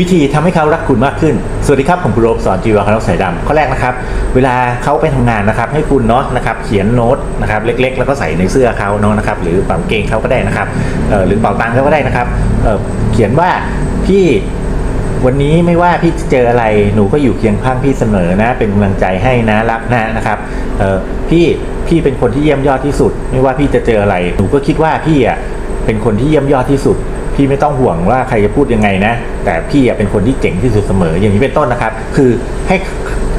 วิธีทำให้เขารักคุณมากขึ้น สวัสดีครับ ผมคุณโรบสอนจีวาคานกสายดำข้อแรกนะครับ เวลาเขาไปทำงานนะครับ ให้คุณเนาะนะครับเขียนโน้ตนะครับเล็ก ๆ แล้วก็ใส่ในเสื้อเขาเนาะนะครับหรือเป๋าเกงเขาก็ได้นะครับเอ่อหรือเป๋าตังค์เขาก็ได้นะครับเเขียนว่าพี่วันนี้ไม่ว่าพี่เจออะไรหนูก็อยู่เคียงข้างพี่เสมอนะ เป็นกำลังใจให้นะรักนะนะครับพี่พี่เป็นคนที่เยี่ยมยอดที่สุด ไม่ว่าพี่จะเจออะไร หนูก็คิดว่าพี่อะเป็นคนที่เยี่ยมยอดที่สุด พี่ไม่ต้องห่วงว่าใครจะพูดยังไงนะ แต่พี่อะเป็นคนที่เจ๋งที่สุดเสมออย่างนี้เป็นต้นนะครับ คือให้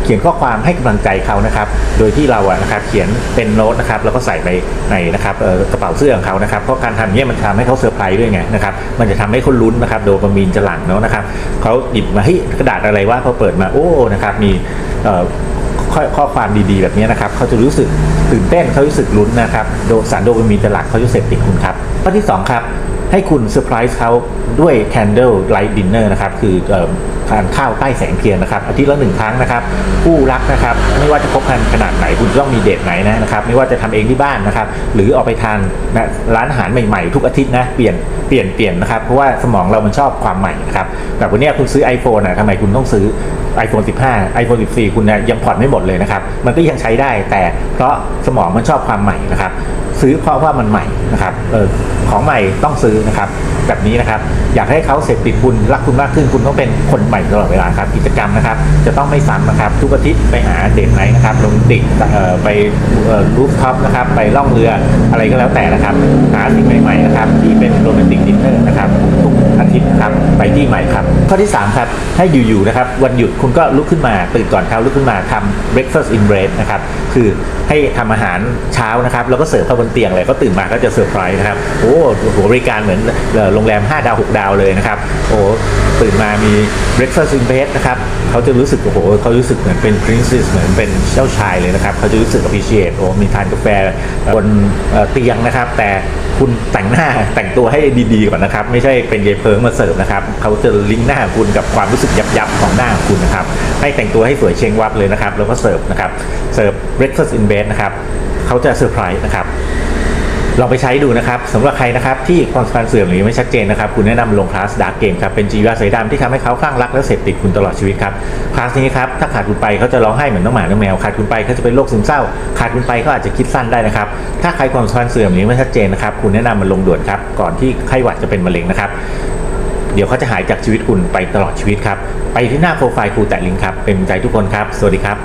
เขียนข้อความให้กำลังใจเขานะครับ โดยที่เราอะนะครับเขียนเป็นโน้ตนะครับแล้วก็ใส่ไปในนะครับกระเป๋าเสื้อของเขานะครับเพราะการทำอย่างนี้ยมันทำให้เขาเซอร์ไพรส์ด้วยไงนะครับมันจะทำให้เขาลุ้นนะครับโดปามีนจะหลั่งเนาะนะครับเขาหยิบมาเฮ้ยกระดาษอะไรวะพอเปิดมาโอ้นะครับมีข้อข้อความดีๆ แบบนี้นะครับเขาจะรู้สึกตื่นเต้นเขารู้สึกลุ้นนะครับโดสารโดปามีนจะหลั่งเขาจะเสพติดคุณครับข้อที่สองครับ ให้คุณเซอร์ไพรส์เขาด้วย candle light dinner นะครับ คือทานข้าวใต้แสงเทียนนะครับอาทิตย์ละหนึ่งครั้งนะครับคู่รักนะครับ ไม่ว่าจะพบกันขนาดไหนคุณต้องมีเดทไหนนะนะครับ ไม่ว่าจะทำเองที่บ้านนะครับ หรือออกไปทานนะร้านอาหารใหม่ๆ ทุกอาทิตย์นะเปลี่ยนเปลี่ยนเปลี่ยนนะครับ เพราะว่าสมองเรามันชอบความใหม่นะครับแบบวันนี้คุณซื้อ iPhone อะทำไมคุณต้องซื้อ iPhone 15 iPhone 14 คุณนะยังผ่อนไม่หมดเลยนะครับ มันก็ยังใช้ได้แต่เพราะสมองมันชอบความใหม่นะครับ ซื้อเพราะว่ามันใหม่นะครับเออของใหม่ต้องซื้อนะครับแบบนี้นะครับ อยากให้เขาเสพติดคุณรักคุณมากขึ้นคุณต้องเป็นคนใหม่ตลอดเวลาครับกิจกรรมนะครับ จะต้องไม่ซ้ำนะครับ ทุกอาทิตย์ไปหาเดทไหนนะครับโรแมนติกเอ่อไปรูฟท็อปนะครับไปล่องเรืออะไรก็แล้วแต่นะครับ หาสิ่งใหม่ๆนะครับที่เป็นโรแมนติกดินเนอร์นะครับทุกอาทิตย์นะครับไปที่ใหม่ครับ ข้อที่สามครับ ให้อยู่ๆนะครับวันหยุดคุณก็ลุกขึ้นมาตื่นก่อนเช้าลุกขึ้นมาทำ breakfast in bed นะครับคือให้ทำอาหารเช้านะครับแล้วก็เสิร์ฟเข้าบนเตียงเลยก็ตื่นมาก็จะเซอร์ไพรส์นะครับโอ้โหบริการเหมือนโรงแรม 5 ดาว 6 ดาวเลยนะครับโอ้ตื่นมามี breakfast in bed นะครับเขาจะรู้สึกโอ้โหเขารู้สึกเหมือนเป็น princess เหมือนเป็นเจ้าชายเลยนะครับเขาจะรู้สึก appreciate โอ้มีทานกาแฟบนเตียงนะครับ แต่คุณแต่งหน้าแต่งตัวให้ดีๆก่อนนะครับ ไม่ใช่เป็นเยายเพิงมาเสิร์ฟนะครับเขาจะลิงก์หน้าคุณกับความรู้สึกยับๆของหน้าของคุณนะครับ ให้แต่งตัวให้สวยเชงวับเลยนะครับ แล้วก็เสิร์ฟนะครับ เสิร์ฟ breakfast in bed นะครับเขาจะเซอร์ไพรส์นะครับลองไปใช้ดูนะครับสำหรับใครนะครับที่ความสัมพันธ์เสื่อมหรือไม่ชัดเจนนะครับ คุณแนะนำลงคลาสดาร์กเกมครับเป็นจีวาสายดำที่ทำให้เขาคลั่งรักและเสพติดคุณตลอดชีวิตครับคลาสนี้ครับถ้าขาดคุณไปเขาจะร้องไห้เหมือนน้องหมาน้องแมวขาดคุณไปเขาจะเป็นโรคซึมเศร้า ขาดคุณไปเขาอาจจะคิดสั้นได้นะครับถ้าใครความสัมพันธ์เสื่อมหรือไม่ชัดเจนนะครับคุณแนะนำมันลงด่วนครับก่อนที่ไข้หวัดจะเป็นมะเร็งนะครับ เดี๋ยวเขาจะหายจากชีวิตคุณไปตลอดชีวิตครับ ไปที่หน้าโปรไฟล์ครูแตะลิงครับ เป็นใจทุกคนครับ สวัสดีครับ